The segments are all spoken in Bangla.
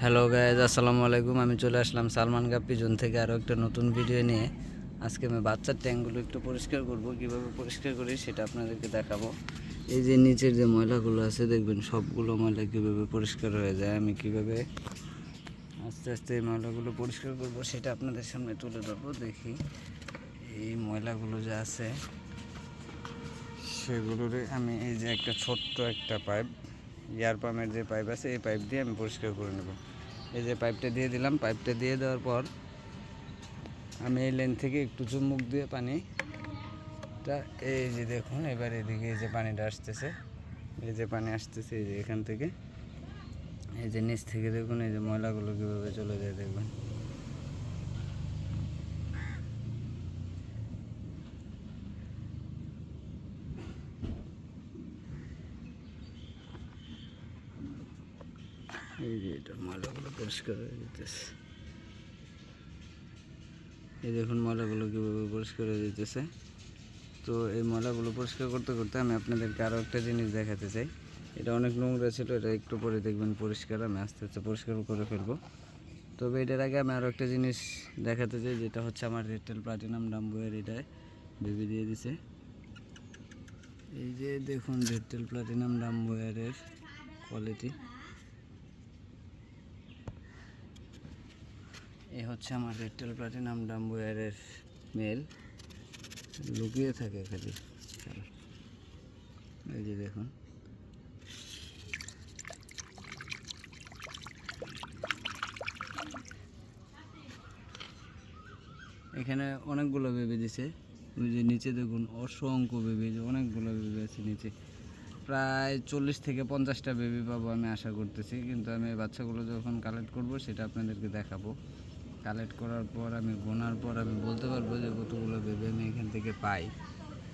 হ্যালো গায়েজ আসসালামু আলাইকুম। আমি চলে আসলাম সালমান গাপ্পি জোন থেকে আরও একটা নতুন ভিডিও নিয়ে। আজকে আমি বাচ্চার ট্যাঙ্কগুলো একটু পরিষ্কার করব। কীভাবে পরিষ্কার করি সেটা আপনাদেরকে দেখাবো। এই যে নিচের যে ময়লাগুলো আছে, দেখবেন সবগুলো ময়লা কীভাবে পরিষ্কার হয়ে যায়, আমি কীভাবে আস্তে আস্তে এই ময়লাগুলো পরিষ্কার করব সেটা আপনাদের সামনে তুলে ধরবো। দেখি এই ময়লাগুলো যে আছে, সেগুলোরে আমি এই যে একটা ছোট্ট একটা পাইপ এয়ার পাম্পের যে পাইপ আছে, এই পাইপ দিয়ে আমি পরিষ্কার করে নেব। এই যে পাইপটা দিয়ে দিলাম, পাইপটা দিয়ে দেওয়ার পর আমি এই লেন থেকে একটু চুমুক দিয়ে পানিটা এই যে দেখুন, এবার এদিকে এই যে পানিটা আসতেছে, এই যে পানি আসতেছে এই যে এখান থেকে। এই যে নিচ থেকে দেখুন, এই যে ময়লাগুলো কীভাবে চলে যায় দেখবেন এই যে এটা মালাগুলো পরিষ্কার হয়ে যেতেছে এই দেখুন ময়লাগুলো কীভাবে পরিষ্কার হয়ে যেতেছে তো এই ময়লাগুলো পরিষ্কার করতে করতে আমি আপনাদেরকে আরও একটা জিনিস দেখাতে চাই। এটা অনেক নোংরা ছিল, এটা একটু পরে দেখবেন পরিষ্কার। আমি আস্তে আস্তে পরিষ্কার করে ফেলব। তবে এটার আগে আমি আরও একটা জিনিস দেখাতে চাই, যেটা হচ্ছে আমার রেটেল প্লাটিনাম ডাম্বুয়ের এটায় বেবি দিয়ে দিছে। এই যে দেখুন রেটেল প্লাটিনাম ডাম্বুয়ারের কোয়ালিটি এ হচ্ছে আমার রেটেল প্লাটিনাম ডাম্বুয়ারের মেল লুকিয়ে থাকে খালি। এই যে দেখুন। এখানে অনেকগুলো বেবি দিছে। ওই যে নিচে দেখুন, অসংখ্য বেবি যে অনেকগুলো বেবি আছে নিচে। প্রায় চল্লিশ থেকে পঞ্চাশটা বেবি পাবো আমি আশা করতেছি। কিন্তু আমি বাচ্চাগুলো যখন কালেক্ট করব, সেটা আপনাদেরকে দেখাবো। কালেক্ট করার পর আমি গোনার পর আমি বলতে পারব যে কতগুলো বেবি আমি এখান থেকে পাই।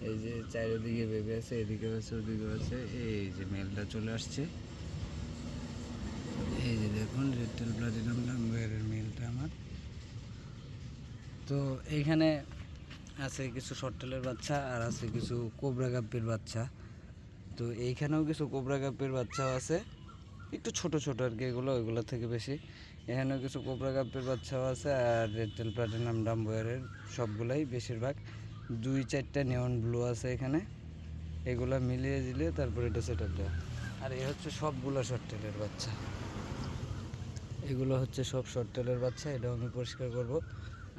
এই যে চারিদিকে বেবি আছে, এদিকে আছে, ওদিকে আছে, এই যে মেলটা চলে আসছে। এই যে দেখুন রেটেল প্লাটিনাম ডাম্বুয়ারের মেলটা আমার। তো এইখানে আছে কিছু শর্টেলের বাচ্চা আর আছে কিছু কোবরা গাপ্পির বাচ্চা। তো এইখানেও কিছু কোবরা গাপ্পির বাচ্চাও আছে। একটু ছোট ছোট আর কি এগুলো, ওইগুলো থেকে বেশি। এখানেও কিছু কোবরা গাপ্পির বাচ্চাও আছে আর রেটেল প্লাটিনাম ডাম্বয়ারের সবগুলাই বেশিরভাগ। দুই চারটা নিয়ন ব্লু আছে এখানে। এগুলো মিলিয়ে দিলে তারপরে এটা সেট দেওয়া। আর এই হচ্ছে সবগুলো শর্টেলের বাচ্চা। এগুলো হচ্ছে সব শর্টেলের বাচ্চা, এটাও আমি পরিষ্কার করব।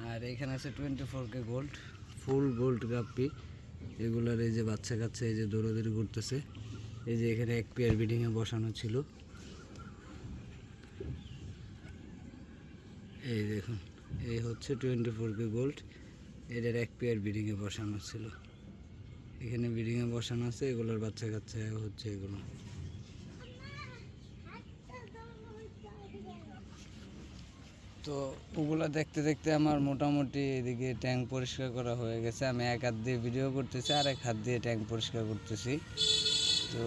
আর এখানে আছে twenty four K gold full gold guppy. এগুলোর এই যে বাচ্চা কাচ্চা এই যে দৌড়াদৌড়ি করতেছে। এই যে এখানে এক পেয়ার বিডিংয়ে বসানো ছিল। এই দেখুন, এই হচ্ছে টোয়েন্টি ফোর কে গোল্ড এটার এক পেয়ার বিডিংয়ে বসানো ছিল। এখানে বিডিংয়ে বসানো আছে, এগুলোর বাচ্চা কাচ্চা হচ্ছে এগুলো। তো ওগুলো দেখতে দেখতে আমার মোটামুটি এদিকে ট্যাঙ্ক পরিষ্কার করা হয়ে গেছে। আমি এক হাত দিয়ে ভিডিও করতেছি আর এক হাত দিয়ে ট্যাঙ্ক পরিষ্কার করতেছি। তো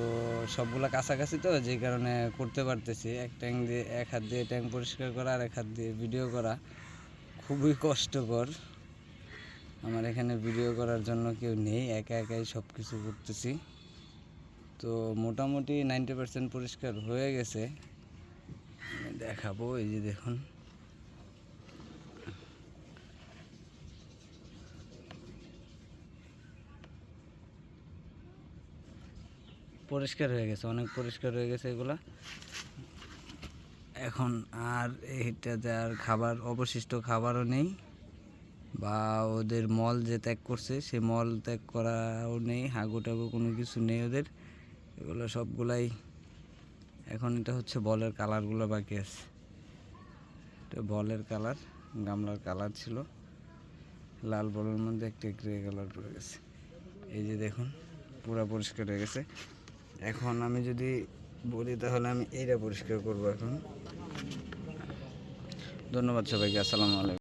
সবগুলো কাছাকাছি তো যেই কারণে করতে পারতেছি। এক ট্যাঙ্ক দিয়ে এক হাত দিয়ে ট্যাঙ্ক পরিষ্কার করা আর এক হাত দিয়ে ভিডিও করা খুবই কষ্টকর। আমার এখানে ভিডিও করার জন্য কেউ নেই, একা একাই সব কিছু করতেছি। তো মোটামুটি নাইনটি পার্সেন্ট পরিষ্কার হয়ে গেছে। দেখাবো, এই যে দেখুন। পরিষ্কার হয়ে গেছে, অনেক পরিষ্কার হয়ে গেছে এগুলো। এখন আর এইটাতে আর খাবার, অবশিষ্ট খাবারও নেই বা ওদের মল যে ত্যাগ করছে, সে মল ত্যাগ করাও নেই, হাগু টাগু কোনো কিছু নেই ওদের। এগুলো সবগুলাই এখন এটা হচ্ছে বলের কালারগুলো বাকি আছে। এটা বলের কালার, গামলার কালার ছিল। লাল বলের মধ্যে একটা গ্রে কালার পড়ে গেছে। এই যে দেখুন, পুরা পরিষ্কার হয়ে গেছে। এখন আমি যদি বলি তাহলে আমি এইটা পরিষ্কার করব এখন। ধন্যবাদ সবাইকে আসসালামু আলাইকুম।